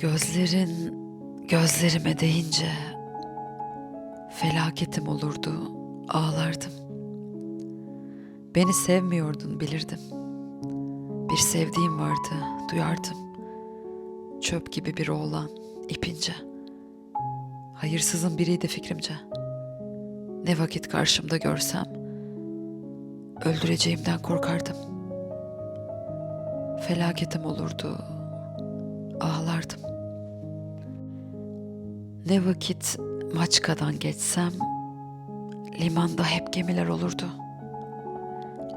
Gözlerin gözlerime değince felaketim olurdu, ağlardım. Beni sevmiyordun bilirdim. Bir sevdiğim vardı, duyardım. Çöp gibi bir oğlan, ipince. Hayırsızın biriydi fikrimce. Ne vakit karşımda görsem, öldüreceğimden korkardım. Felaketim olurdu, ağlardım. Ne vakit Maçka'dan geçsem limanda hep gemiler olurdu.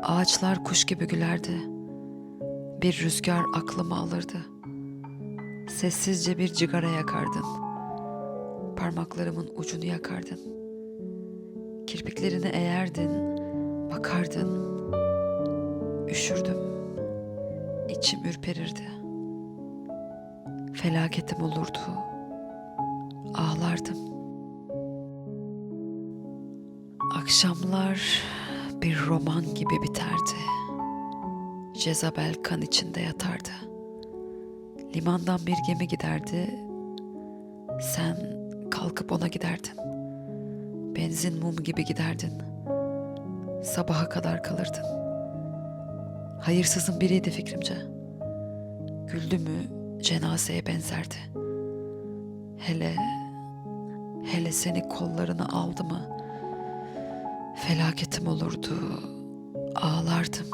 Ağaçlar kuş gibi gülerdi. Bir rüzgar aklımı alırdı. Sessizce bir cigara yakardın. Parmaklarımın ucunu yakardın. Kirpiklerini eğerdin, bakardın. Üşürdüm. İçim ürperirdi. Felaketim olurdu ağlardım. Akşamlar bir roman gibi biterdi. Jezabel kan içinde yatardı. Limandan bir gemi giderdi. Sen kalkıp ona giderdin. Benzin mum gibi giderdin. Sabaha kadar kalırdın. Hayırsızın biriydi fikrimce. Güldü mü cenazeye benzerdi. Hele hele seni kollarına aldı mı felaketim olurdu ağlardım